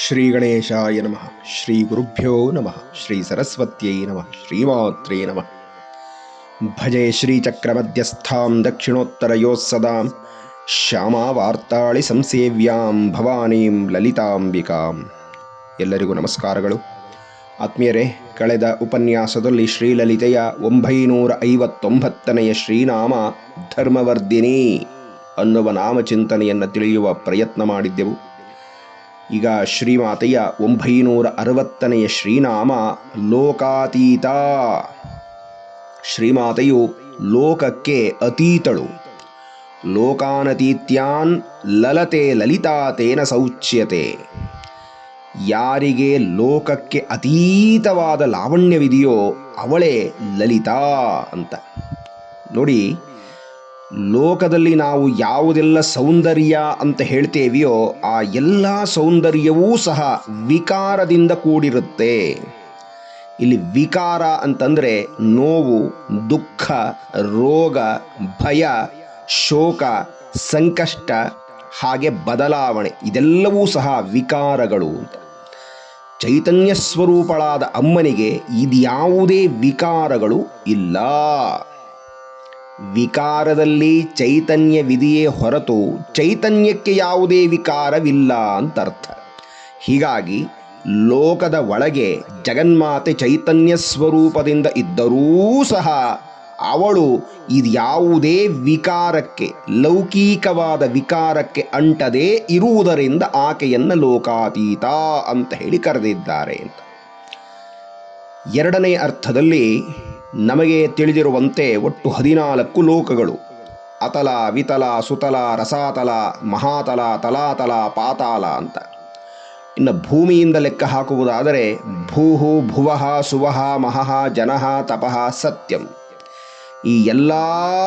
ಶ್ರೀ ಗಣೇಶಾಯ ನಮಃ ಶ್ರೀ ಗುರುಭ್ಯೋ ನಮಃ ಶ್ರೀ ಸರಸ್ವತ್ಯೈ ನಮಃ ಶ್ರೀಮಾತ್ರೇ ನಮಃ ಭಜೆ ಶ್ರೀಚಕ್ರಮಧ್ಯಸ್ಥಾಂ ದಕ್ಷಿಣೋತ್ತರಯೋತ್ಸದಾಂ ಶ್ಯಾಮಾ ಶ್ಯಾಮಾವಾರ್ತಾಳಿ ಸಂಸೇವ್ಯಾಂ ಭವಾನೀಂ ಲಲಿತಾಂಬಿಕಾಂ ಎಲ್ಲರಿಗೂ ನಮಸ್ಕಾರಗಳು. ಆತ್ಮೀಯರೇ, ಕಳೆದ ಉಪನ್ಯಾಸದಲ್ಲಿ ಶ್ರೀಲಲಿತೆಯ ಒಂಬೈನೂರ ಐವತ್ತೊಂಬತ್ತನೆಯ ಶ್ರೀನಾಮ ಧರ್ಮವರ್ಧಿನಿ ಅನ್ನುವ ನಾಮಚಿಂತನೆಯನ್ನು ತಿಳಿಯುವ ಪ್ರಯತ್ನ ಮಾಡಿದ್ದೆವು. ಈಗ ಶ್ರೀಮಾತೆಯ ಒಂಬೈನೂರ ಅರವತ್ತನೆಯ ಶ್ರೀನಾಮ ಲೋಕಾತೀತ. ಶ್ರೀಮಾತೆಯು ಲೋಕಕ್ಕೆ ಅತೀತಳು. ಲೋಕಾನತೀತ್ಯಾನ್ ಲಲತೆ ಲಲಿತಾತೇನ ಸೌಚ್ಯತೆ. ಯಾರಿಗೆ ಲೋಕಕ್ಕೆ ಅತೀತವಾದ ಲಾವಣ್ಯವಿದೆಯೋ ಅವಳೇ ಲಲಿತಾ ಅಂತ. ನೋಡಿ ಲೋಕದಲ್ಲಿ ನಾವು ಯಾವುದೆಲ್ಲ ಸೌಂದರ್ಯ ಅಂತ ಹೇಳ್ತೇವೆಯೋ ಆ ಎಲ್ಲ ಸೌಂದರ್ಯವೂ ಸಹ ವಿಕಾರದಿಂದ ಕೂಡಿರುತ್ತೆ. ಇಲ್ಲಿ ವಿಕಾರ ಅಂತಂದರೆ ನೋವು, ದುಃಖ, ರೋಗ, ಭಯ, ಶೋಕ, ಸಂಕಷ್ಟ, ಹಾಗೆ ಬದಲಾವಣೆ, ಇದೆಲ್ಲವೂ ಸಹ ವಿಕಾರಗಳು ಅಂತ. ಚೈತನ್ಯ ಸ್ವರೂಪಳಾದ ಅಮ್ಮನಿಗೆ ಇದ್ಯಾವುದೇ ವಿಕಾರಗಳು ಇಲ್ಲ. ವಿಕಾರದಲ್ಲಿ ಚೈತನ್ಯವಿದೆಯೇ ಹೊರತು ಚೈತನ್ಯಕ್ಕೆ ಯಾವುದೇ ವಿಕಾರವಿಲ್ಲ ಅಂತ ಅರ್ಥ ಹೀಗಾಗಿ ಲೋಕದ ಒಳಗೆ ಜಗನ್ಮಾತೆ ಚೈತನ್ಯ ಸ್ವರೂಪದಿಂದ ಇದ್ದರೂ ಸಹ ಅವಳು ಇದ್ಯಾವುದೇ ವಿಕಾರಕ್ಕೆ, ಲೌಕಿಕವಾದ ವಿಕಾರಕ್ಕೆ ಅಂಟದೇ ಇರುವುದರಿಂದ ಆಕೆಯನ್ನು ಲೋಕಾತೀತ ಅಂತ ಹೇಳಿ ಕರೆದಿದ್ದಾರೆ ಅಂತ. ಎರಡನೇ ಅರ್ಥದಲ್ಲಿ ನಮಗೆ ತಿಳಿದಿರುವಂತೆ ಒಟ್ಟು ಹದಿನಾಲ್ಕು ಲೋಕಗಳು. ಅತಲ, ವಿತಲ, ಸುತಲ, ರಸಾತಲ, ಮಹಾತಲ, ತಲಾತಲ, ಪಾತಾಲ ಅಂತ. ಇನ್ನು ಭೂಮಿಯಿಂದ ಲೆಕ್ಕ ಹಾಕುವುದಾದರೆ ಭೂಹು, ಭುವಃ ಸುವಹ ಮಹಃ, ಜನಃ, ತಪಃ, ಸತ್ಯಂ. ಈ ಎಲ್ಲ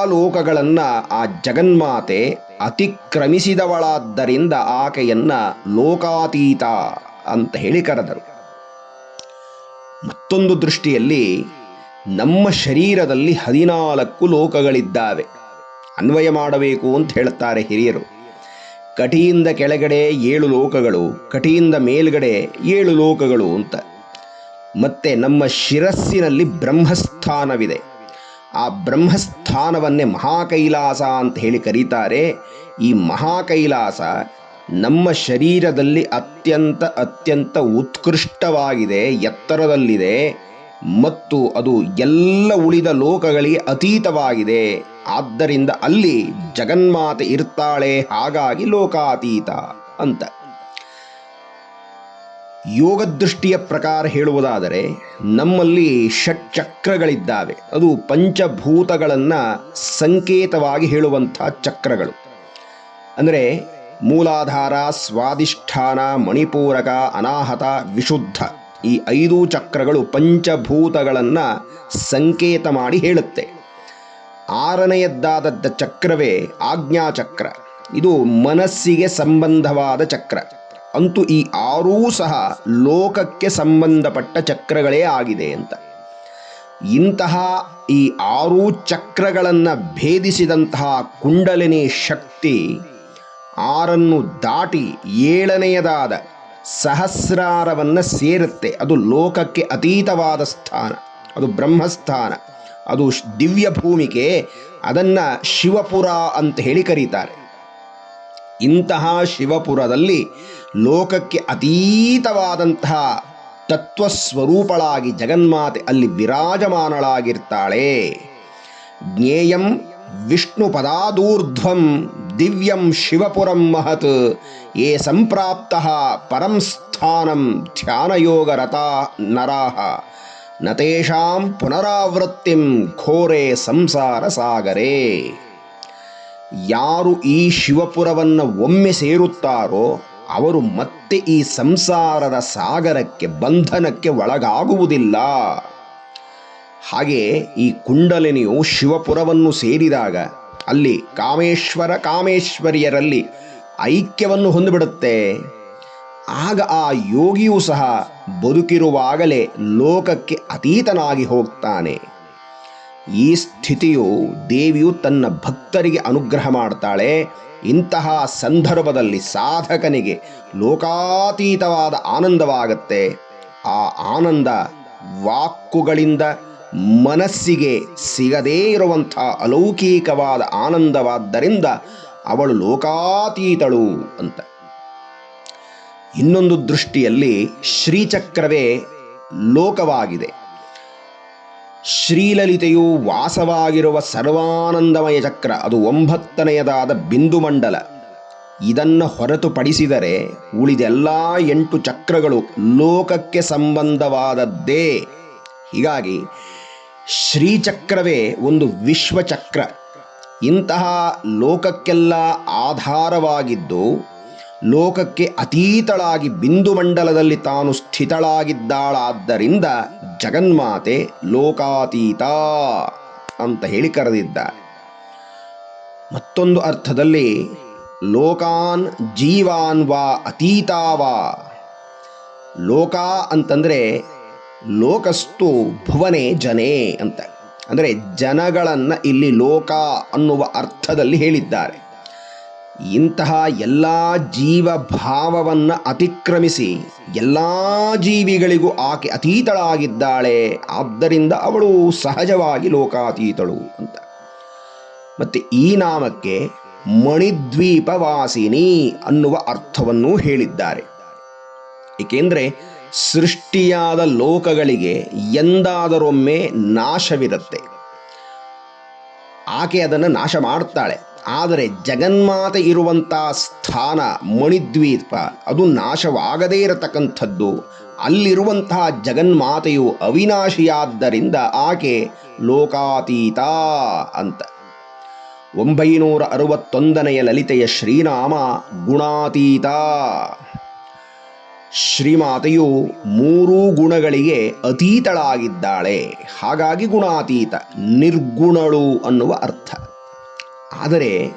ಲೋಕಗಳನ್ನು ಆ ಜಗನ್ಮಾತೆ ಅತಿಕ್ರಮಿಸಿದವಳಾದ್ದರಿಂದ ಆಕೆಯನ್ನು ಲೋಕಾತೀತ ಅಂತ ಹೇಳಿ ಕರೆದರು. ಮತ್ತೊಂದು ದೃಷ್ಟಿಯಲ್ಲಿ ನಮ್ಮ ಶರೀರದಲ್ಲಿ ಹದಿನಾಲ್ಕು ಲೋಕಗಳಿದ್ದಾವೆ. ಅನ್ವಯ ಮಾಡಬೇಕು ಅಂತ ಹೇಳುತ್ತಾರೆ ಹಿರಿಯರು. ಕಟಿಯಿಂದ ಕೆಳಗಡೆ ಏಳು ಲೋಕಗಳು ಕಟಿಯಿಂದ ಮೇಲ್ಗಡೆ ಏಳು ಲೋಕಗಳು ಅಂತ. ಮತ್ತೆ ನಮ್ಮ ಶಿರಸ್ಸಿನಲ್ಲಿ ಬ್ರಹ್ಮಸ್ಥಾನವಿದೆ. ಆ ಬ್ರಹ್ಮಸ್ಥಾನವನ್ನೇ ಮಹಾಕೈಲಾಸ ಅಂತ ಹೇಳಿ ಕರೀತಾರೆ. ಈ ಮಹಾಕೈಲಾಸ ನಮ್ಮ ಶರೀರದಲ್ಲಿ ಅತ್ಯಂತ ಅತ್ಯಂತ ಉತ್ಕೃಷ್ಟವಾಗಿದೆ, ಎತ್ತರದಲ್ಲಿದೆ. ಮತ್ತು ಅದು ಎಲ್ಲ ಉಳಿದ ಲೋಕಗಳಿಗೆ ಅತೀತವಾಗಿದೆ. ಆದ್ದರಿಂದ ಅಲ್ಲಿ ಜಗನ್ಮಾತೆ ಇರ್ತಾಳೆ, ಹಾಗಾಗಿ ಲೋಕಾತೀತ ಅಂತ. ಯೋಗದೃಷ್ಟಿಯ ಪ್ರಕಾರ ಹೇಳುವುದಾದರೆ, ನಮ್ಮಲ್ಲಿ ಷಟ್ಚಕ್ರಗಳಿದ್ದಾವೆ. ಅದು ಪಂಚಭೂತಗಳನ್ನು ಸಂಕೇತವಾಗಿ ಹೇಳುವಂಥ ಚಕ್ರಗಳು. ಅಂದರೆ ಮೂಲಾಧಾರ ಸ್ವಾದಿಷ್ಠಾನ ಮಣಿಪೂರಕ, ಅನಾಹತ, ವಿಶುದ್ಧ. ಈ ಐದು ಚಕ್ರಗಳು ಪಂಚಭೂತಗಳನ್ನು ಸಂಕೇತ ಮಾಡಿ ಹೇಳುತ್ತೆ. ಆರನೆಯದ್ದಾದ ಚಕ್ರವೇ ಆಜ್ಞಾಚಕ್ರ. ಇದು ಮನಸ್ಸಿಗೆ ಸಂಬಂಧವಾದ ಚಕ್ರ. ಅಂತೂ ಈ ಆರೂ ಸಹ ಲೋಕಕ್ಕೆ ಸಂಬಂಧಪಟ್ಟ ಚಕ್ರಗಳೇ ಆಗಿದೆ ಅಂತ. ಇಂತಹ ಈ ಆರೂ ಚಕ್ರಗಳನ್ನು ಭೇದಿಸಿದಂತಹ ಕುಂಡಲಿನಿ ಶಕ್ತಿ ಆರನ್ನು ದಾಟಿ ಏಳನೆಯದಾದ ಸಹಸ್ರಾರವನ್ನು ಸೇರುತ್ತೆ. ಅದು ಲೋಕಕ್ಕೆ ಅತೀತವಾದ ಸ್ಥಾನ. ಅದು ಬ್ರಹ್ಮಸ್ಥಾನ. ಅದು ದಿವ್ಯ ಭೂಮಿಗೆ ಅದನ್ನು ಶಿವಪುರ ಅಂತ ಹೇಳಿ ಕರೀತಾರೆ. ಇಂತಹ ಶಿವಪುರದಲ್ಲಿ ಲೋಕಕ್ಕೆ ಅತೀತವಾದಂತಹ ತತ್ವಸ್ವರೂಪಳಾಗಿ ಜಗನ್ಮಾತೆ ಅಲ್ಲಿ ವಿರಾಜಮಾನಳಾಗಿರ್ತಾಳೆ. ಜ್ಞೇಯಂ ವಿಷ್ಣು ಪದಾದೂರ್ಧ್ವಂ ದಿವ್ಯಂ ಶಿವಪುರಂ ಮಹತ್ ಯೇ ಸಂಪ್ರಾಪ್ತ ಪರಂ ಸ್ಥಾನಂ ಧ್ಯಾನಯೋಗರತಾ ನರಾಹ ನತೇಷಾಂ ಪುನರಾವೃತ್ತಿಂ ಘೋರೆ ಸಂಸಾರ ಸಾಗರೇ ಯಾರು ಈ ಶಿವಪುರವನ್ನು ಒಮ್ಮೆ ಸೇರುತ್ತಾರೋ ಅವರು ಮತ್ತೆ ಈ ಸಂಸಾರದ ಸಾಗರಕ್ಕೆ ಬಂಧನಕ್ಕೆ ಒಳಗಾಗುವುದಿಲ್ಲ ಹಾಗೆ ಈ ಕುಂಡಲಿನಿಯು ಶಿವಪುರವನ್ನು ಸೇರಿದಾಗ ಅಲ್ಲಿ ಕಾಮೇಶ್ವರ ಕಾಮೇಶ್ವರಿಯರಲ್ಲಿ ಐಕ್ಯವನ್ನು ಹೊಂದಿಬಿಡುತ್ತೆ. ಆಗ ಆ ಯೋಗಿಯೂ ಸಹ ಬದುಕಿರುವಾಗಲೇ ಲೋಕಕ್ಕೆ ಅತೀತನಾಗಿ ಹೋಗ್ತಾನೆ. ಈ ಸ್ಥಿತಿಯು ದೇವಿಯು ತನ್ನ ಭಕ್ತರಿಗೆ ಅನುಗ್ರಹ ಮಾಡ್ತಾಳೆ. ಇಂತಹ ಸಂದರ್ಭದಲ್ಲಿ ಸಾಧಕನಿಗೆ ಲೋಕಾತೀತವಾದ ಆನಂದವಾಗತ್ತೆ. ಆ ಆನಂದ ವಾಕ್ಕುಗಳಿಂದ ಮನಸ್ಸಿಗೆ ಸಿಗದೇ ಇರುವಂಥ ಅಲೌಕಿಕವಾದ ಆನಂದವಾದ್ದರಿಂದ ಅವಳು ಲೋಕಾತೀತಳು ಅಂತ. ಇನ್ನೊಂದು ದೃಷ್ಟಿಯಲ್ಲಿ ಶ್ರೀಚಕ್ರವೇ ಲೋಕವಾಗಿದೆ. ಶ್ರೀಲಲಿತೆಯು ವಾಸವಾಗಿರುವ ಸರ್ವಾನಂದಮಯ ಚಕ್ರ, ಅದು ಒಂಬತ್ತನೆಯದಾದ ಬಿಂದುಮಂಡಲ ಇದನ್ನು ಹೊರತುಪಡಿಸಿದರೆ ಉಳಿದೆಲ್ಲ ಎಂಟು ಚಕ್ರಗಳು ಲೋಕಕ್ಕೆ ಸಂಬಂಧವಾದದ್ದೇ. ಹೀಗಾಗಿ ಶ್ರೀಚಕ್ರವೇ ಒಂದು ವಿಶ್ವಚಕ್ರ. ಇಂತಹ ಲೋಕಕ್ಕೆಲ್ಲ ಆಧಾರವಾಗಿದ್ದು, ಲೋಕಕ್ಕೆ ಅತೀತಳಾಗಿ ಬಿಂದು ಮಂಡಲದಲ್ಲಿ ತಾನು ಸ್ಥಿತಳಾಗಿದ್ದಾಳಾದ್ದರಿಂದ ಜಗನ್ಮಾತೆ ಲೋಕಾತೀತ ಅಂತ ಹೇಳಿ ಕರೆದಿದ್ದಾರೆ. ಮತ್ತೊಂದು ಅರ್ಥದಲ್ಲಿ, ಲೋಕಾನ್ ಜೀವಾನ್ ವಾ ಅತೀತಾವಾ. ಲೋಕ ಅಂತಂದರೆ ಲೋಕಸ್ತು ಭುವನೆ ಜನೇ ಅಂತ. ಅಂದರೆ ಜನಗಳನ್ನು ಇಲ್ಲಿ ಲೋಕ ಅನ್ನುವ ಅರ್ಥದಲ್ಲಿ ಹೇಳಿದ್ದಾರೆ. ಇಂತಹ ಎಲ್ಲ ಜೀವ ಭಾವವನ್ನು ಅತಿಕ್ರಮಿಸಿ ಎಲ್ಲ ಜೀವಿಗಳಿಗೂ ಆಕೆ ಅತೀತಳಾಗಿದ್ದಾಳೆ. ಆದ್ದರಿಂದ ಅವಳು ಸಹಜವಾಗಿ ಲೋಕಾತೀತಳು ಅಂತ. ಮತ್ತೆ ಈ ನಾಮಕ್ಕೆ ಮಣಿದ್ವೀಪವಾಸಿನಿ ಅನ್ನುವ ಅರ್ಥವನ್ನು ಹೇಳಿದ್ದಾರೆ. ಏಕೆಂದರೆ ಸೃಷ್ಟಿಯಾದ ಲೋಕಗಳಿಗೆ ಎಂದಾದರೊಮ್ಮೆ ನಾಶವಿರುತ್ತೆ. ಆಕೆ ಅದನ್ನು ನಾಶ ಮಾಡ್ತಾಳೆ. ಆದರೆ ಜಗನ್ಮಾತೆ ಇರುವಂಥ ಸ್ಥಾನ ಮಣಿದ್ವೀಪ, ಅದು ನಾಶವಾಗದೇ ಇರತಕ್ಕಂಥದ್ದು. ಅಲ್ಲಿರುವಂತಹ ಜಗನ್ಮಾತೆಯು ಅವಿನಾಶಿಯಾದ್ದರಿಂದ ಆಕೆ ಲೋಕಾತೀತ ಅಂತ. ಒಂಬೈನೂರ ಅರವತ್ತೊಂದನೆಯ ಲಲಿತೆಯ ಶ್ರೀನಾಮ ಗುಣಾತೀತ. ಶ್ರೀಮಾತೆಯು ಮೂರೂ ಗುಣಗಳಿಗೆ ಅತೀತಳಾಗಿದ್ದಾಳೆ. ಹಾಗಾಗಿ ಗುಣಾತೀತ, ನಿರ್ಗುಣಳು ಅನ್ನುವ ಅರ್ಥ. ಆದರೆ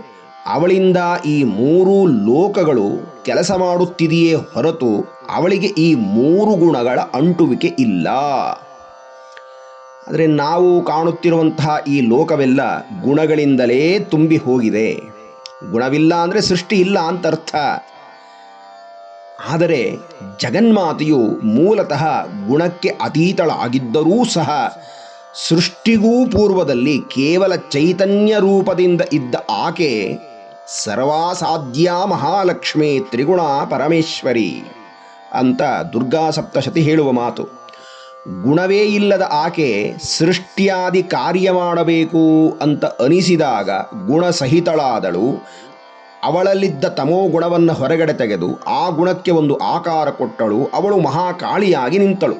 ಅವಳಿಂದ ಈ ಮೂರು ಲೋಕಗಳು ಕೆಲಸ ಮಾಡುತ್ತಿದೆಯೇ ಹೊರತು ಅವಳಿಗೆ ಈ ಮೂರು ಗುಣಗಳ ಅಂಟುವಿಕೆ ಇಲ್ಲ. ಆದರೆ ನಾವು ಕಾಣುತ್ತಿರುವಂತಹ ಈ ಲೋಕವೆಲ್ಲ ಗುಣಗಳಿಂದಲೇ ತುಂಬಿ ಹೋಗಿದೆ. ಗುಣವಿಲ್ಲ ಅಂದರೆ ಸೃಷ್ಟಿ ಇಲ್ಲ ಅಂತ ಅರ್ಥ ಆದರೆ ಜಗನ್ಮಾತೆಯು ಮೂಲತಃ ಗುಣಕ್ಕೆ ಅತೀತಳಾಗಿದ್ದರೂ ಸಹ ಸೃಷ್ಟಿಗೂ ಪೂರ್ವದಲ್ಲಿ ಕೇವಲ ಚೈತನ್ಯ ರೂಪದಿಂದ ಇದ್ದ ಆಕೆ ಸರ್ವಾಸಾಧ್ಯ ಮಹಾಲಕ್ಷ್ಮಿ ತ್ರಿಗುಣ ಪರಮೇಶ್ವರಿ ಅಂತ ದುರ್ಗಾ ಸಪ್ತಶತಿ ಹೇಳುವ ಮಾತು. ಗುಣವೇ ಇಲ್ಲದ ಆಕೆ ಸೃಷ್ಟಿಯಾದಿ ಕಾರ್ಯ ಮಾಡಬೇಕು ಅಂತ ಅನಿಸಿದಾಗ ಗುಣಸಹಿತಳಾದಳು ಅವಳಲ್ಲಿದ್ದ ತಮೋ ಗುಣವನ್ನು ಹೊರಗಡೆ ತೆಗೆದು ಆ ಗುಣಕ್ಕೆ ಒಂದು ಆಕಾರ ಕೊಟ್ಟಳು. ಅವಳು ಮಹಾಕಾಳಿಯಾಗಿ ನಿಂತಳು.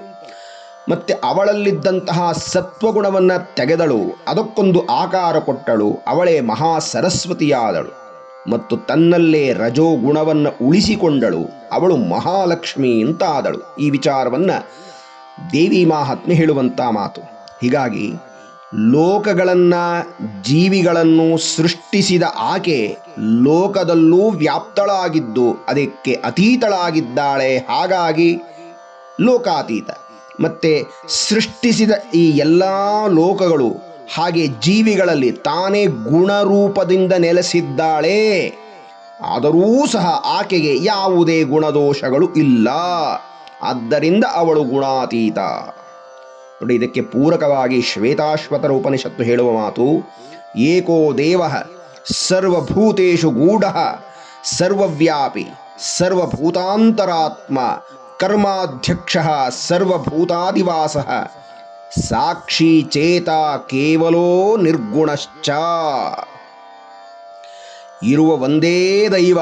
ಮತ್ತೆ ಅವಳಲ್ಲಿದ್ದಂತಹ ಸತ್ವಗುಣವನ್ನು ತೆಗೆದಳು. ಅದಕ್ಕೊಂದು ಆಕಾರ ಕೊಟ್ಟಳು. ಅವಳೇ ಮಹಾ ಸರಸ್ವತಿಯಾದಳು ಮತ್ತು ತನ್ನಲ್ಲೇ ರಜೋ ಗುಣವನ್ನು ಉಳಿಸಿಕೊಂಡಳು. ಅವಳು ಮಹಾಲಕ್ಷ್ಮಿ ಅಂತ ಆದಳು ಈ ವಿಚಾರವನ್ನು ದೇವಿ ಮಾಹಾತ್ಮೆ ಹೇಳುವಂಥ ಮಾತು. ಹೀಗಾಗಿ ಲೋಕಗಳನ್ನು ಜೀವಿಗಳನ್ನು ಸೃಷ್ಟಿಸಿದ ಆಕೆ ಲೋಕದಲ್ಲೂ ವ್ಯಾಪ್ತಳಾಗಿದ್ದು, ಅದಕ್ಕೆ ಅತೀತಳಾಗಿದ್ದಾಳೆ. ಹಾಗಾಗಿ ಲೋಕಾತೀತ. ಮತ್ತೆ ಸೃಷ್ಟಿಸಿದ ಈ ಎಲ್ಲ ಲೋಕಗಳು ಹಾಗೆ ಜೀವಿಗಳಲ್ಲಿ ತಾನೇ ಗುಣರೂಪದಿಂದ ನೆಲೆಸಿದ್ದಾಳೆ. ಆದರೂ ಸಹ ಆಕೆಗೆ ಯಾವುದೇ ಗುಣದೋಷಗಳು ಇಲ್ಲ. ಆದ್ದರಿಂದ ಅವಳು ಗುಣಾತೀತ. ನೋಡಿ, ಇದಕ್ಕೆ ಪೂರಕವಾಗಿ ಶ್ವೇತಾಶ್ವತರ ಉಪನಿಷತ್ತು ಹೇಳುವ ಮಾತು, ಏಕೋ ದೇವ ಸರ್ವಭೂತೇಷು ಗೂಢ ಸರ್ವವ್ಯಾಪಿ ಸರ್ವಭೂತಾಂತರಾತ್ಮ ಕರ್ಮಾಧ್ಯಕ್ಷ ಸರ್ವಭೂತಾದಿವಾಸ ಸಾಕ್ಷಿ ಚೇತ ಕೇವಲೋ ನಿರ್ಗುಣಶ್ಚ. ಇರುವ ಒಂದೇ ದೈವ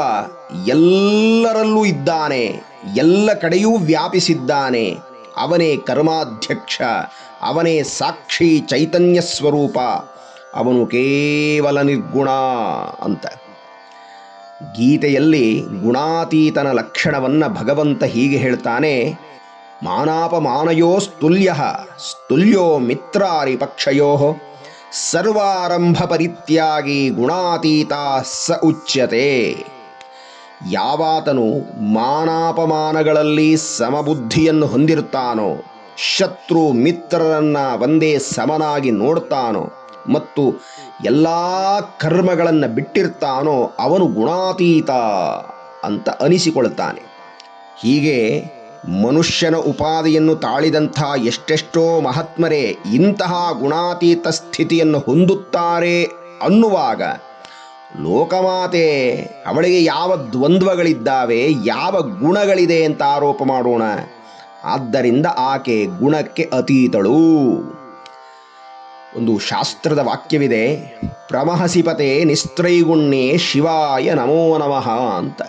ಎಲ್ಲರಲ್ಲೂ ಇದ್ದಾನೆ, ಎಲ್ಲ ಕಡೆಯೂ ವ್ಯಾಪಿಸಿದ್ದಾನೆ ಅವನೇ ಕರ್ಮಾಧ್ಯಕ್ಷ, ಅವನೇ ಸಾಕ್ಷಿ ಚೈತನ್ಯ ಸ್ವರೂಪ, ಅವನು ಕೇವಲ ನಿರ್ಗುಣ ಅಂತ. ಗೀತೆಯಲ್ಲಿ ಗುಣಾತೀತನ ಲಕ್ಷಣವನ್ನು ಭಗವಂತ ಹೀಗೆ ಹೇಳ್ತಾನೆ ಮಾನಾಪಮಾನಯೋ ಸ್ತುಲ್ಯ ಸ್ತುಲ್ಯೋ ಮಿತ್ರಾರಿ ಪಕ್ಷಯೋ, ಸರ್ವಾರಂಭ ಪರಿತ್ಯಾಗಿ ಗುಣಾತೀತ ಸ ಉಚ್ಯತೆ. ಯಾವಾತನು ಮಾನಾಪಮಾನಗಳಲ್ಲಿ ಸಮಬುದ್ಧಿಯನ್ನು ಹೊಂದಿರುತ್ತಾನೋ, ಶತ್ರು ಮಿತ್ರರನ್ನ ಒಂದೇ ಸಮನಾಗಿ ನೋಡ್ತಾನೋ ಮತ್ತು ಎಲ್ಲ ಕರ್ಮಗಳನ್ನು ಬಿಟ್ಟಿರ್ತಾನೋ ಅವನು ಗುಣಾತೀತ ಅಂತ ಅನಿಸಿಕೊಳ್ತಾನೆ ಹೀಗೆ ಮನುಷ್ಯನ ಉಪಾಧಿಯನ್ನು ತಾಳಿದಂಥ ಎಷ್ಟೆಷ್ಟೋ ಮಹಾತ್ಮರೇ ಇಂತಹ ಗುಣಾತೀತ ಸ್ಥಿತಿಯನ್ನು ಹೊಂದುತ್ತಾರೆ ಅನ್ನುವಾಗ ಲೋಕಮಾತೆ, ಅವಳಿಗೆ ಯಾವ ದ್ವಂದ್ವಗಳಿದ್ದಾವೆ, ಯಾವ ಗುಣಗಳಿದೆ ಅಂತ ಆರೋಪ ಮಾಡೋಣ. ಆದ್ದರಿಂದ ಆಕೆ ಗುಣಕ್ಕೆ ಅತೀತಳು. ಒಂದು ಶಾಸ್ತ್ರದ ವಾಕ್ಯವಿದೆ, ಪ್ರಮಹಸಿಪತೆ ನಿಸ್ತ್ರೈಗುಣ್ಯೇ ಶಿವಾಯ ನಮೋ ನಮಃ ಅಂತ.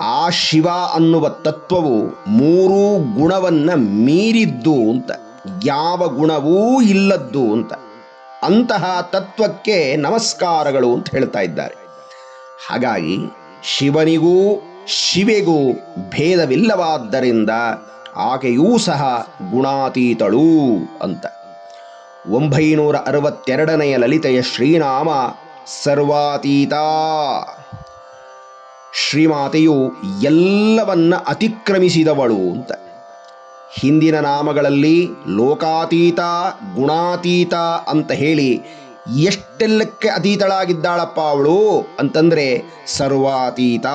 ಆ ಶಿವ ಅನ್ನುವ ತತ್ವವು ಮೂರೂ ಗುಣವನ್ನ ಮೀರಿದ್ದು ಅಂತ, ಯಾವ ಗುಣವೂ ಇಲ್ಲದ್ದು ಅಂತ. ಅಂತಹ ತತ್ವಕ್ಕೆ ನಮಸ್ಕಾರಗಳು ಅಂತ ಹೇಳ್ತಾ ಇದ್ದಾರೆ. ಹಾಗಾಗಿ ಶಿವನಿಗೂ ಶಿವೆಗೂ ಭೇದವಿಲ್ಲವಾದ್ದರಿಂದ ಆಕೆಯೂ ಸಹ ಗುಣಾತೀತಳು ಅಂತ. ಒಂಬೈನೂರ ಅರವತ್ತೆರಡನೆಯ ಲಲಿತೆಯ ಶ್ರೀನಾಮ ಸರ್ವಾತೀತ. ಶ್ರೀಮಾತೆಯು ಎಲ್ಲವನ್ನ ಅತಿಕ್ರಮಿಸಿದವಳು ಅಂತ. ಹಿಂದಿನ ನಾಮಗಳಲ್ಲಿ ಲೋಕಾತೀತ, ಗುಣಾತೀತ ಅಂತ ಹೇಳಿ ಎಷ್ಟೆಲ್ಲಕ್ಕೆ ಅತೀತಳಾಗಿದ್ದಾಳಪ್ಪ ಅವಳು ಅಂತಂದ್ರೆ ಸರ್ವಾತೀತ.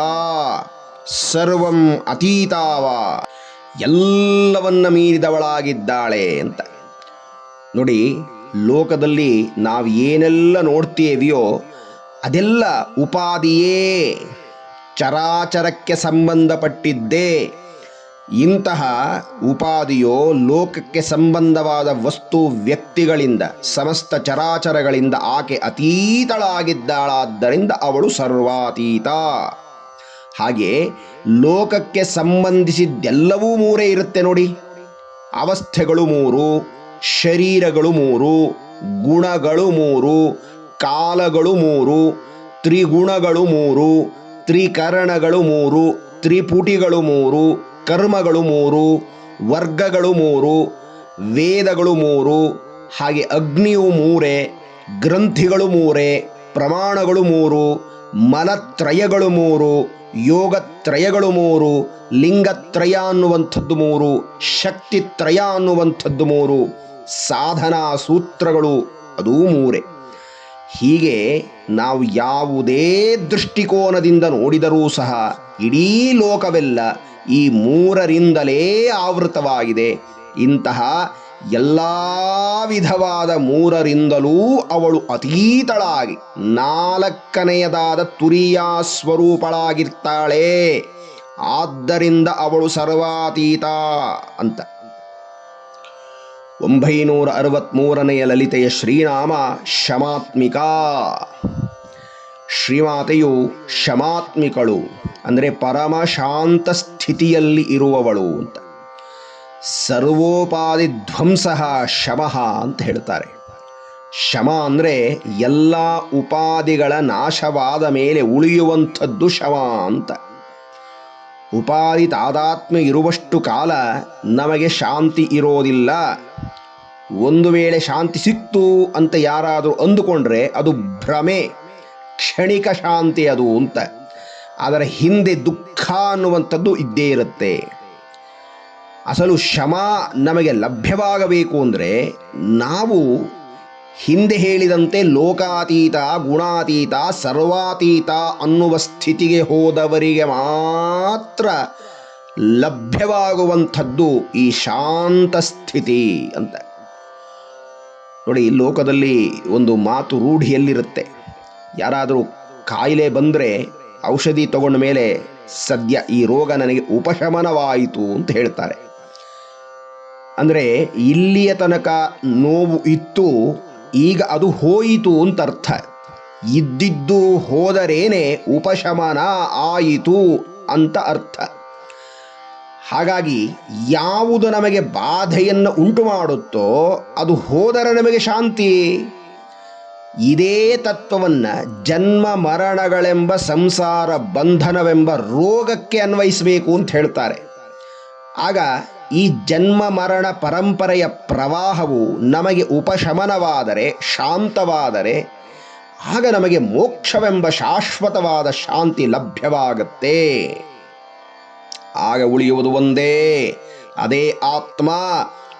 ಸರ್ವಂ ಅತೀತಾವ. ಎಲ್ಲವನ್ನ ಮೀರಿದವಳಾಗಿದ್ದಾಳೆ ಅಂತ. ನೋಡಿ, ಲೋಕದಲ್ಲಿ ನಾವು ಏನೆಲ್ಲ ನೋಡ್ತೇವಿಯೋ ಅದೆಲ್ಲ ಉಪಾದಿಯೇ, ಚರಾಚರಕ್ಕೆ ಸಂಬಂಧಪಟ್ಟಿದ್ದೇ. ಇಂತಹ ಉಪಾದಿಯೋ ಲೋಕಕ್ಕೆ ಸಂಬಂಧವಾದ ವಸ್ತು ವ್ಯಕ್ತಿಗಳಿಂದ, ಸಮಸ್ತ ಚರಾಚರಗಳಿಂದ ಆಕೆ ಅತೀತಳಾಗಿದ್ದಾಳಾದ್ದರಿಂದ ಅವಳು ಸರ್ವಾತೀತ. ಹಾಗೆ ಲೋಕಕ್ಕೆ ಸಂಬಂಧಿಸಿದ್ದೆಲ್ಲವೂ ಮೂರೇ ಇರುತ್ತೆ ನೋಡಿ. ಅವಸ್ಥೆಗಳು ಮೂರು, ಶರೀರಗಳು ಮೂರು, ಗುಣಗಳು ಮೂರು, ಕಾಲಗಳು ಮೂರು, ತ್ರಿಗುಣಗಳು ಮೂರು, ತ್ರಿಕರಣಗಳು ಮೂರು, ತ್ರಿಪುಟಿಗಳು ಮೂರು ಕರ್ಮಗಳು ಮೂರು, ವರ್ಗಗಳು ಮೂರು, ವೇದಗಳು ಮೂರು, ಹಾಗೆ ಅಗ್ನಿಯು ಮೂರೇ, ಗ್ರಂಥಿಗಳು ಮೂರೇ, ಪ್ರಮಾಣಗಳು ಮೂರು, ಮಲತ್ರಯಗಳು ಮೂರು, ಯೋಗತ್ರಯಗಳು ಮೂರು, ಲಿಂಗತ್ರಯ ಅನ್ನುವಂಥದ್ದು ಮೂರು, ಶಕ್ತಿತ್ರಯ ಅನ್ನುವಂಥದ್ದು ಮೂರು, ಸಾಧನಾ ಸೂತ್ರಗಳು, ಅದೂ ಮೂರೇ. ಹೀಗೆ ನಾವು ಯಾವುದೇ ದೃಷ್ಟಿಕೋನದಿಂದ ನೋಡಿದರೂ ಸಹ ಇಡೀ ಲೋಕವೆಲ್ಲ ಈ ಮೂರರಿಂದಲೇ ಆವೃತವಾಗಿದೆ. ಇಂತಹ ಎಲ್ಲ ವಿಧವಾದ ಮೂರರಿಂದಲೂ ಅವಳು ಅತೀತಳಾಗಿ, ನಾಲ್ಕನೆಯದಾದ ತುರಿಯ ಸ್ವರೂಪಳಾಗಿರ್ತಾಳೆ. ಆದ್ದರಿಂದ ಅವಳು ಸರ್ವಾತೀತ ಅಂತ. ಒಂಬೈನೂರ ಅರವತ್ಮೂರನೆಯ ಲಲಿತೆಯ ಶ್ರೀನಾಮ ಶಮಾತ್ಮಿಕಾ ಶ್ರೀಮಾತೆಯು ಶಮಾತ್ಮಿಕಳು ಅಂದರೆ ಪರಮ ಶಾಂತ ಸ್ಥಿತಿಯಲ್ಲಿ ಇರುವವಳು ಅಂತ. ಸರ್ವೋಪಾಧಿ ಧ್ವಂಸ ಶಮಃ ಅಂತ ಹೇಳ್ತಾರೆ. ಶಮ ಅಂದರೆ ಎಲ್ಲ ಉಪಾದಿಗಳ ನಾಶವಾದ ಮೇಲೆ ಉಳಿಯುವಂಥದ್ದು ಶಮ ಅಂತ. ಉಪಾಧಿ ತಾದಾತ್ಮ್ಯ ಇರುವಷ್ಟು ಕಾಲ ನಮಗೆ ಶಾಂತಿ ಇರೋದಿಲ್ಲ. ಒಂದು ವೇಳೆ ಶಾಂತಿ ಸಿಕ್ತು ಅಂತ ಯಾರಾದರೂ ಅಂದುಕೊಂಡ್ರೆ ಅದು ಭ್ರಮೆ, ಕ್ಷಣಿಕ ಶಾಂತಿ ಅದು ಅಂತ. ಅದರ ಹಿಂದೆ ದುಃಖ ಅನ್ನುವಂಥದ್ದು ಇದ್ದೇ ಇರುತ್ತೆ. ಅಸಲು ಶಮ ನಮಗೆ ಲಭ್ಯವಾಗಬೇಕು ಅಂದರೆ ನಾವು ಹಿಂದೆ ಹೇಳಿದಂತೆ ಲೋಕಾತೀತ, ಗುಣಾತೀತ, ಸರ್ವಾತೀತ ಅನ್ನುವ ಸ್ಥಿತಿಗೆ ಹೋದವರಿಗೆ ಮಾತ್ರ ಲಭ್ಯವಾಗುವಂಥದ್ದು ಈ ಶಾಂತ ಸ್ಥಿತಿ ಅಂತ. ನೋಡಿ, ಈ ಲೋಕದಲ್ಲಿ ಒಂದು ಮಾತು ರೂಢಿಯಲ್ಲಿರುತ್ತೆ. ಯಾರಾದರೂ ಕಾಯಿಲೆ ಬಂದರೆ ಔಷಧಿ ತಗೊಂಡ ಮೇಲೆ ಸದ್ಯ ಈ ರೋಗ ನನಗೆ ಉಪಶಮನವಾಯಿತು ಅಂತ ಹೇಳ್ತಾರೆ. ಅಂದರೆ ಇಲ್ಲಿಯ ತನಕ ನೋವು ಇತ್ತು ಈಗ ಅದು ಹೋಯಿತು ಅಂತ ಅರ್ಥ ಇದ್ದಿದ್ದು ಹೋದರೇನೆ ಉಪಶಮನ ಆಯಿತು ಅಂತ ಅರ್ಥ. ಹಾಗಾಗಿ ಯಾವುದು ನಮಗೆ ಬಾಧೆಯನ್ನು ಉಂಟು ಮಾಡುತ್ತೋ ಅದು ಹೋದರೆ ನಮಗೆ ಶಾಂತಿ. ಇದೇ ತತ್ವವನ್ನು ಜನ್ಮ ಮರಣಗಳೆಂಬ ಸಂಸಾರ ಬಂಧನವೆಂಬ ರೋಗಕ್ಕೆ ಅನ್ವಯಿಸಬೇಕು ಅಂತ ಹೇಳ್ತಾರೆ. ಆಗ ಈ ಜನ್ಮ ಮರಣ ಪರಂಪರೆಯ ಪ್ರವಾಹವು ನಮಗೆ ಉಪಶಮನವಾದರೆ, ಶಾಂತವಾದರೆ, ಆಗ ನಮಗೆ ಮೋಕ್ಷವೆಂಬ ಶಾಶ್ವತವಾದ ಶಾಂತಿ ಲಭ್ಯವಾಗುತ್ತೆ. ಆಗ ಉಳಿಯುವುದು ಒಂದೇ, ಅದೇ ಆತ್ಮ,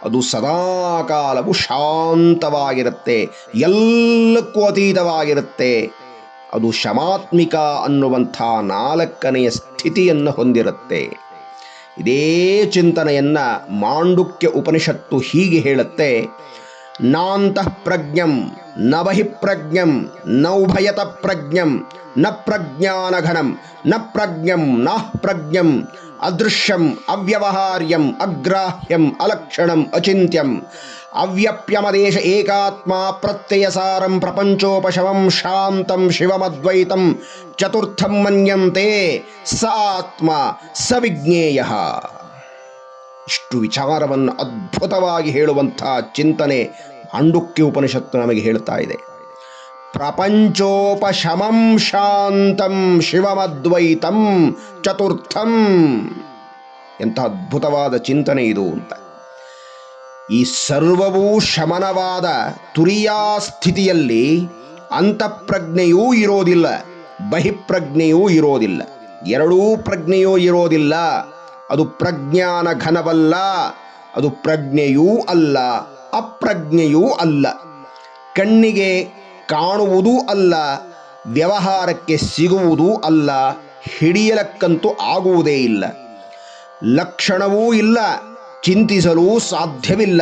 ಅದು ಸದಾಕಾಲವು ಶಾಂತವಾಗಿರುತ್ತೆ, ಎಲ್ಲಕ್ಕೂ ಅತೀತವಾಗಿರುತ್ತೆ. ಅದು ಶಮಾತ್ಮಿಕ ಅನ್ನುವಂಥ ನಾಲ್ಕನೆಯ ಸ್ಥಿತಿಯನ್ನು ಹೊಂದಿರುತ್ತೆ. ಇದೇ ಚಿಂತನೆಯನ್ನ ಮಾಂಡುಕ್ಯ ಉಪನಿಷತ್ತು ಹೀಗೆ ಹೇಳುತ್ತೆ. ನಾಂತಃ ಪ್ರಜ್ಞಂ ನ ಬಹಿಪ್ರಜ್ಞಂ ನೌಭಯತ ಪ್ರಜ್ಞಂ ನ ಪ್ರಜ್ಞಾನಘನಂ, ನ ಪ್ರಜ್ಞಂ, ನಾಃ ಪ್ರಜ್ಞಂ, ಅದೃಶ್ಯಂ, ಅವ್ಯವಹಾರ್ಯಂ, ಅಗ್ರಾಹ್ಯಂ, ಅಲಕ್ಷಣಂ, ಅಚಿಂತ್ಯಂ. ಅವ್ಯಪ್ಯಮದೇಶ ಏಕಾತ್ಮ ಪ್ರತ್ಯಯಸಾರಂ ಪ್ರಪಂಚೋಪಶಮಂ ಶಾಂತಂ ಶಿವಮದ್ವೈತಂ ಚತುರ್ಥಂ ಮನ್ಯಂತೆ ಸ ಆತ್ಮ ಸ ವಿಜ್ಞೇಯ ಇಷ್ಟು ವಿಚಾರವನ್ನು ಅದ್ಭುತವಾಗಿ ಹೇಳುವಂಥ ಚಿಂತನೆ ಅಂಡುಕ್ಯ ಉಪನಿಷತ್ತು ನಮಗೆ ಹೇಳ್ತಾ ಇದೆ. ಪ್ರಪಂಚೋಪಶಮಂ ಶಾಂತಂ ಶಿವಮದ್ವೈತಂ ಚತುರ್ಥಂ ಎಂಥ ಅದ್ಭುತವಾದ ಚಿಂತನೆ ಇದು ಅಂತ. ಈ ಸರ್ವವೂ ಶಮನವಾದ ತುರಿಯಾ ಸ್ಥಿತಿಯಲ್ಲಿ ಅಂತಃಪ್ರಜ್ಞೆಯೂ ಇರೋದಿಲ್ಲ, ಬಹಿಪ್ರಜ್ಞೆಯೂ ಇರೋದಿಲ್ಲ. ಎರಡೂ ಪ್ರಜ್ಞೆಯೂ ಇರೋದಿಲ್ಲ. ಅದು ಪ್ರಜ್ಞಾನ ಘನವಲ್ಲ, ಅದು ಪ್ರಜ್ಞೆಯೂ ಅಲ್ಲ, ಅಪ್ರಜ್ಞೆಯೂ ಅಲ್ಲ. ಕಣ್ಣಿಗೆ ಕಾಣುವುದೂ ಅಲ್ಲ, ವ್ಯವಹಾರಕ್ಕೆ ಸಿಗುವುದೂ ಅಲ್ಲ, ಹಿಡಿಯಲಕ್ಕಂತೂ ಆಗುವುದೇ ಇಲ್ಲ. ಲಕ್ಷಣವೂ ಇಲ್ಲ. ಚಿಂತಿಸಲು ಸಾಧ್ಯವಿಲ್ಲ.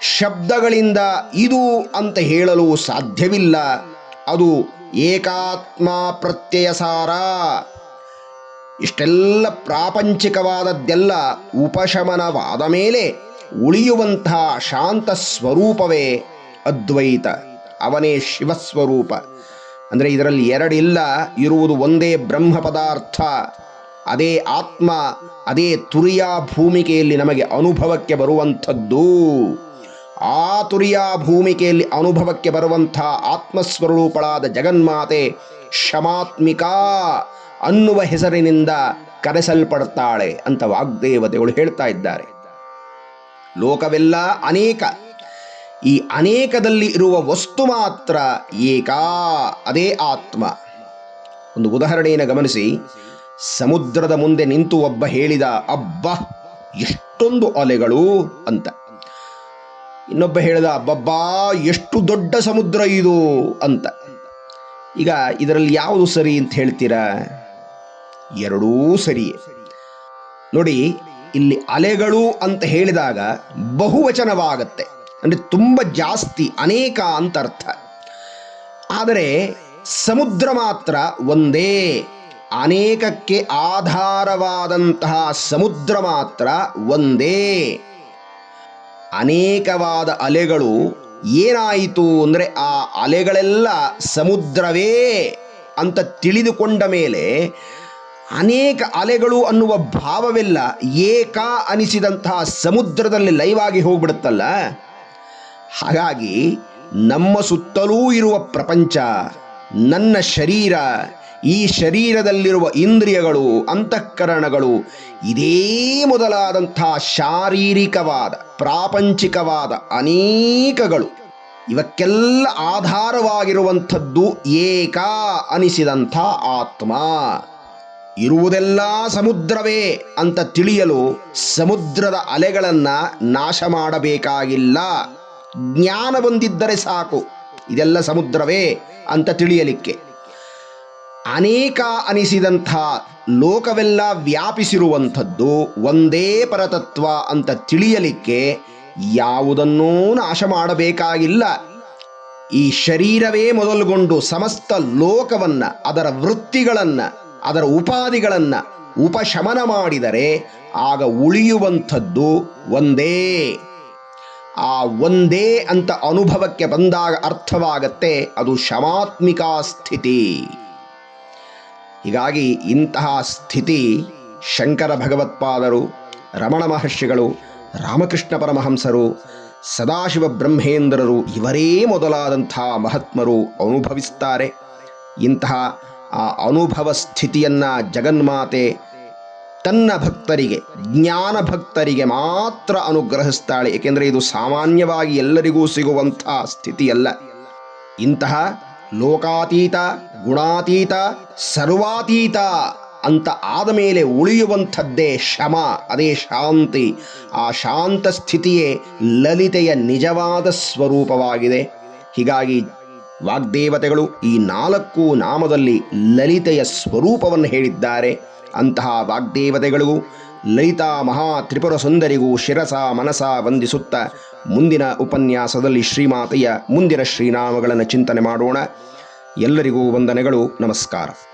ಶಬ್ದಗಳಿಂದ ಇದು ಅಂತ ಹೇಳಲು ಸಾಧ್ಯವಿಲ್ಲ. ಅದು ಏಕಾತ್ಮ ಪ್ರತ್ಯಯ ಸಾರ ಇಷ್ಟೆಲ್ಲ ಪ್ರಾಪಂಚಿಕವಾದದ್ದೆಲ್ಲ ಉಪಶಮನವಾದ ಮೇಲೆ ಉಳಿಯುವಂತಹ ಶಾಂತ ಸ್ವರೂಪವೇ ಅದ್ವೈತ. ಅವನೇ ಶಿವಸ್ವರೂಪ. ಅಂದರೆ ಇದರಲ್ಲಿ ಎರಡಿಲ್ಲ, ಇರುವುದು ಒಂದೇ ಬ್ರಹ್ಮ ಪದಾರ್ಥ ಅದೇ ಆತ್ಮ, ಅದೇ ತುರಿಯಾ ಭೂಮಿಕೆಯಲ್ಲಿ ನಮಗೆ ಅನುಭವಕ್ಕೆ ಬರುವಂಥದ್ದು. ಆ ತುರಿಯಾ ಭೂಮಿಕೆಯಲ್ಲಿ ಅನುಭವಕ್ಕೆ ಬರುವಂಥ ಆತ್ಮಸ್ವರೂಪಳಾದ ಜಗನ್ಮಾತೆ ಶಮಾತ್ಮಿಕಾ ಅನ್ನುವ ಹೆಸರಿನಿಂದ ಕರೆಸಲ್ಪಡ್ತಾಳೆ ಅಂತ ವಾಗ್ದೇವತೆಗಳು ಹೇಳ್ತಾ ಇದ್ದಾರೆ. ಲೋಕವೆಲ್ಲ ಅನೇಕ, ಈ ಅನೇಕದಲ್ಲಿ ಇರುವ ವಸ್ತು ಮಾತ್ರ ಏಕಾ, ಅದೇ ಆತ್ಮ. ಒಂದು ಉದಾಹರಣೆಯನ್ನು ಗಮನಿಸಿ. ಸಮುದ್ರದ ಮುಂದೆ ನಿಂತು ಒಬ್ಬ ಹೇಳಿದ, ಅಬ್ಬ, ಎಷ್ಟೊಂದು ಅಲೆಗಳು ಅಂತ. ಇನ್ನೊಬ್ಬ ಹೇಳಿದ, ಅಬ್ಬಬ್ಬಾ, ಎಷ್ಟು ದೊಡ್ಡ ಸಮುದ್ರ ಇದು ಅಂತ. ಈಗ ಇದರಲ್ಲಿ ಯಾವುದು ಸರಿ ಅಂತ ಹೇಳ್ತೀರಾ? ಎರಡೂ ಸರಿಯೇ ನೋಡಿ, ಇಲ್ಲಿ ಅಲೆಗಳು ಅಂತ ಹೇಳಿದಾಗ ಬಹುವಚನವಾಗತ್ತೆ. ಅಂದರೆ ತುಂಬ ಜಾಸ್ತಿ, ಅನೇಕ ಅಂತ ಅರ್ಥ. ಆದರೆ ಸಮುದ್ರ ಮಾತ್ರ ಒಂದೇ. ಅನೇಕಕ್ಕೆ ಆಧಾರವಾದಂತಹ ಸಮುದ್ರ ಮಾತ್ರ ಒಂದೇ. ಅನೇಕವಾದ ಅಲೆಗಳು ಏನಾಯಿತು ಅಂದರೆ ಆ ಅಲೆಗಳೆಲ್ಲ ಸಮುದ್ರವೇ ಅಂತ ತಿಳಿದುಕೊಂಡ ಮೇಲೆ ಅನೇಕ ಅಲೆಗಳು ಅನ್ನುವ ಭಾವವೆಲ್ಲ ಏಕ ಅನಿಸಿದಂತಹ ಸಮುದ್ರದಲ್ಲಿ ಲೈವಾಗಿ ಹೋಗ್ಬಿಡುತ್ತಲ್ಲ? ಹಾಗಾಗಿ ನಮ್ಮ ಸುತ್ತಲೂ ಇರುವ ಪ್ರಪಂಚ, ನನ್ನ ಶರೀರ ಈ ಶರೀರದಲ್ಲಿರುವ ಇಂದ್ರಿಯಗಳು, ಅಂತಃಕರಣಗಳು ಇದೇ ಮೊದಲಾದಂಥ ಶಾರೀರಿಕವಾದ, ಪ್ರಾಪಂಚಿಕವಾದ ಅನೇಕಗಳು. ಇವಕ್ಕೆಲ್ಲ ಆಧಾರವಾಗಿರುವಂಥದ್ದು ಏಕ ಅನಿಸಿದಂಥ ಆತ್ಮ. ಇರುವುದೆಲ್ಲ ಸಮುದ್ರವೇ ಅಂತ ತಿಳಿಯಲು ಸಮುದ್ರದ ಅಲೆಗಳನ್ನು ನಾಶ ಮಾಡಬೇಕಾಗಿಲ್ಲ. ಜ್ಞಾನ ಬಂದಿದ್ದರೆ ಸಾಕು. ಇದೆಲ್ಲ ಸಮುದ್ರವೇ ಅಂತ ತಿಳಿಯಲಿಕ್ಕೆ. ಅನೇಕ ಅನಿಸಿದಂಥ ಲೋಕವೆಲ್ಲ ವ್ಯಾಪಿಸಿರುವಂಥದ್ದು ಒಂದೇ ಪರತತ್ವ ಅಂತ ತಿಳಿಯಲಿಕ್ಕೆ ಯಾವುದನ್ನೂ ನಾಶ ಮಾಡಬೇಕಾಗಿಲ್ಲ. ಈ ಶರೀರವೇ ಮೊದಲುಗೊಂಡು ಸಮಸ್ತ ಲೋಕವನ್ನು, ಅದರ ವೃತ್ತಿಗಳನ್ನು, ಅದರ ಉಪಾಧಿಗಳನ್ನು ಉಪಶಮನ ಮಾಡಿದರೆ ಆಗ ಉಳಿಯುವಂಥದ್ದು ಒಂದೇ. ಆ ಒಂದೇ ಅಂತ ಅನುಭವಕ್ಕೆ ಬಂದಾಗ ಅರ್ಥವಾಗತ್ತೆ ಅದು ಶಮಾತ್ಮಿಕಾ ಸ್ಥಿತಿ. ಹೀಗಾಗಿ ಇಂತಹ ಸ್ಥಿತಿ ಶಂಕರ ಭಗವತ್ಪಾದರು, ರಮಣ ಮಹರ್ಷಿಗಳು, ರಾಮಕೃಷ್ಣ ಪರಮಹಂಸರು, ಸದಾಶಿವ ಬ್ರಹ್ಮೇಂದ್ರರು ಇವರೇ ಮೊದಲಾದಂಥ ಮಹಾತ್ಮರು ಅನುಭವಿಸ್ತಾರೆ. ಇಂತಹ ಆ ಅನುಭವ ಸ್ಥಿತಿಯನ್ನು ಜಗನ್ಮಾತೆ ತನ್ನ ಭಕ್ತರಿಗೆ, ಜ್ಞಾನ ಭಕ್ತರಿಗೆ ಮಾತ್ರ ಅನುಗ್ರಹಿಸ್ತಾಳೆ. ಏಕೆಂದರೆ ಇದು ಸಾಮಾನ್ಯವಾಗಿ ಎಲ್ಲರಿಗೂ ಸಿಗುವಂಥ ಸ್ಥಿತಿಯಲ್ಲ. ಇಂತಹ ಲೋಕಾತೀತ, ಗುಣಾತೀತ, ಸರ್ವಾತೀತ ಅಂತ ಆದ ಮೇಲೆ ಉಳಿಯುವಂಥದ್ದೇ ಶಮ, ಅದೇ ಶಾಂತಿ. ಆ ಶಾಂತ ಸ್ಥಿತಿಯೇ ಲಲಿತೆಯ ನಿಜವಾದ ಸ್ವರೂಪವಾಗಿದೆ. ಹೀಗಾಗಿ ವಾಗ್ದೇವತೆಗಳು ಈ ನಾಲ್ಕು ನಾಮದಲ್ಲಿ ಲಲಿತೆಯ ಸ್ವರೂಪವನ್ನು ಹೇಳಿದ್ದಾರೆ. ಅಂತಹ ವಾಗ್ದೇವತೆಗಳಿಗೂ ಲಲಿತಾ ಮಹಾ ತ್ರಿಪುರ ಸುಂದರಿಗೂ ಶಿರಸ ಮನಸ ವಂದಿಸುತ್ತ ಮುಂದಿನ ಉಪನ್ಯಾಸದಲ್ಲಿ ಶ್ರೀಮಾತೆಯ ಮುಂದಿನ ಶ್ರೀನಾಮಗಳನ್ನು ಚಿಂತನೆ ಮಾಡೋಣ. ಎಲ್ಲರಿಗೂ ವಂದನೆಗಳು. ನಮಸ್ಕಾರ.